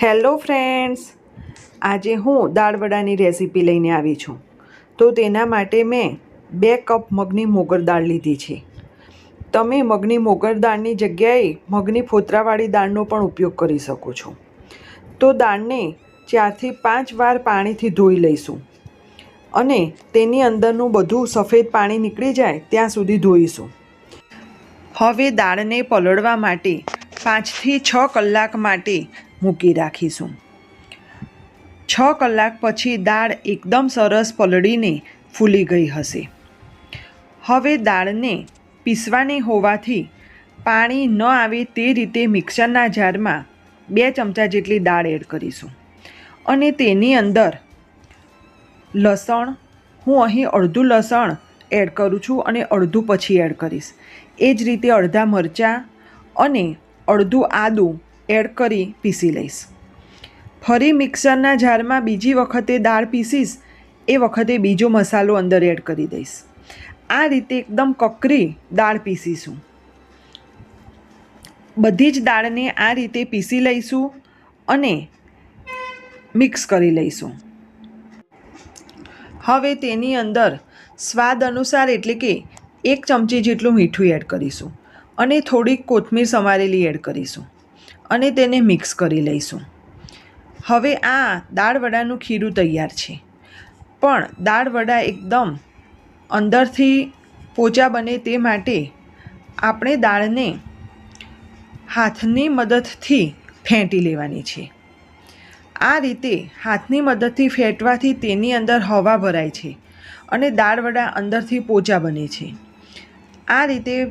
Hello friends, આજે હું દાળ વડાની રેસીપી લઈને આવી છું. તો તેના માટે મેં બે કપ મગની મોગર દાળ લીધી છે. તમે મગની મોગર દાળની જગ્યાએ મગની ફોતરાવાળી દાળનો પણ ઉપયોગ કરી શકો છો. તો દાળને ચારથી પાંચ વાર પાણીથી ધોઈ લઈશું અને તેની અંદરનું બધું સફેદ પાણી નીકળી જાય ત્યાં સુધી ધોઈશું. હવે દાળને પલળવા માટે પાંચથી છ કલાક માટે મૂકી રાખીશું. છ કલાક પછી દાળ એકદમ સરસ પલળીને ફૂલી ગઈ હશે. હવે દાળને પીસવાની હોવાથી પાણી ન આવે તે રીતે મિક્સરના જારમાં બે ચમચા જેટલી દાળ એડ કરીશું. અને તેની અંદર લસણ, હું અહીં અડધું લસણ એડ કરું છું અને અડધું પછી એડ કરીશ. એ જ રીતે અડધા મરચાં અને અડધું આદું એડ કરી પીસી લઈશ. ફરી મિક્સરના જારમાં બીજી વખતે દાળ પીસીશ, એ વખતે બીજો મસાલો અંદર એડ કરી દઈશ. આ રીતે એકદમ કકરી દાળ પીસીશું. બધી જ દાળને આ રીતે પીસી લઈશું અને મિક્સ કરી લઈશું. હવે તેની અંદર સ્વાદ અનુસાર એટલે કે એક ચમચી જેટલું મીઠું એડ કરીશું અને થોડીક કોથમીર સમારેલી એડ કરીશું. અને તેને મિક્સ કરી લઈશું. હવે આ દાળ વડાનું ખીરું તૈયાર છે. પણ દાળ વડા એકદમ અંદરથી પોચા બને તે માટે આપણે દાળને હાથની મદદથી ફેંટી લેવાની છે. આ રીતે હાથની મદદથી ફેંટવાથી તેની અંદર હવા ભરાય છે અને દાળ વડા અંદરથી પોચા બને છે. આ રીતે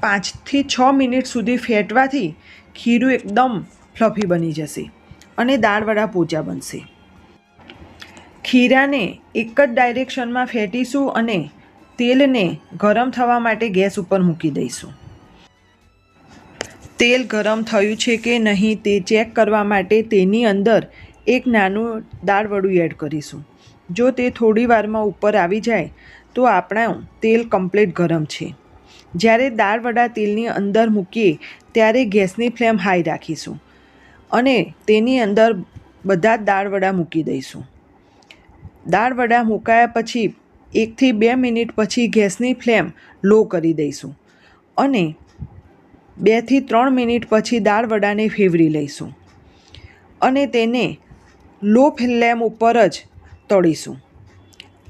પાંચથી છ મિનિટ સુધી ફેંટવાથી ખીરું એકદમ ફ્લફી બની જશે અને દાળવડા પોચા બનશે. ખીરાને એક જ ડાયરેક્શનમાં ફેંટીશું અને તેલને ગરમ થવા માટે ગેસ ઉપર મૂકી દઈશું. તેલ ગરમ થયું છે કે નહીં તે ચેક કરવા માટે તેની અંદર એક નાનું દાળવડું એડ કરીશું. જો તે થોડી વારમાં ઉપર આવી જાય, તો આપણા તેલ કમ્પ્લીટ ગરમ છે. જ્યારે દાળ વડા તેલની અંદર મૂકીએ, ત્યારે ગેસની ફ્લેમ હાઈ રાખીશું અને તેની અંદર બધા જ દાળ મૂકી દઈશું. દાળ વડા મુકાયા પછી એકથી બે મિનિટ પછી ગેસની ફ્લેમ લો કરી દઈશું અને બેથી ત્રણ મિનિટ પછી દાળ વડાને ફેવરી લઈશું અને તેને લો ફ્લેમ ઉપર જ તળીશું.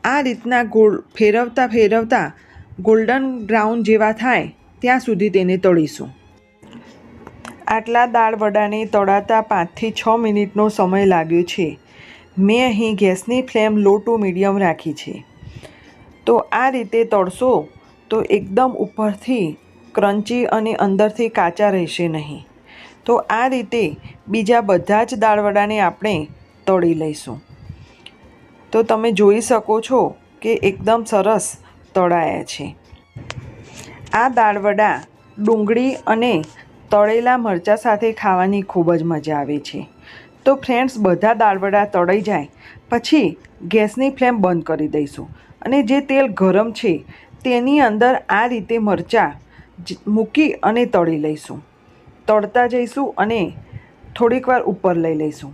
આ રીતના ગોળ ફેરવતા ફેરવતા ગોલ્ડન બ્રાઉન જેવા થાય, ત્યાં સુધી તેને તળીશું. આટલા દાળ વડાને તળાતા પાંચથી છ મિનિટનો સમય લાગ્યો છે. મેં અહીં ગેસની ફ્લેમ લો ટુ મીડિયમ રાખી છે. તો આ રીતે તળશો તો એકદમ ઉપરથી ક્રન્ચી અને અંદરથી કાચા રહેશે નહીં. તો આ રીતે બીજા બધા જ દાળવડાને આપણે તળી લઈશું. તો તમે જોઈ શકો છો કે એકદમ સરસ તળાયા છે. આ દાળવડા ડુંગળી અને તળેલા મરચાં સાથે ખાવાની ખૂબ જ મજા આવે છે. તો ફ્રેન્ડ્સ, બધા દાળવડા તળાઈ જાય, પછી ગેસની ફ્લેમ બંધ કરી દઈશું. અને જે તેલ ગરમ છે, તેની અંદર આ રીતે મરચાં મૂકી અને તળી લઈશું. તળતા જઈશું અને થોડીક વાર ઉપર લઈ લઈશું.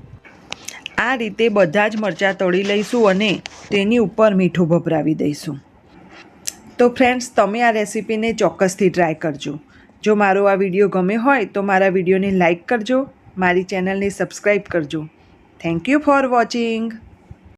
આ રીતે બધા જ મરચાં તળી લઈશું અને તેની ઉપર મીઠું ભભરાવી દઈશું. તો ફ્રેન્ડ્સ તમે આ રેસીપીને ચોક્કસથી ટ્રાય કરજો. જો મારો આ વીડિયો ગમે હોય, તો મારા વિડીયોને લાઇક કરજો. મારી ચેનલને સબસ્ક્રાઈબ કરજો. Thank you for watching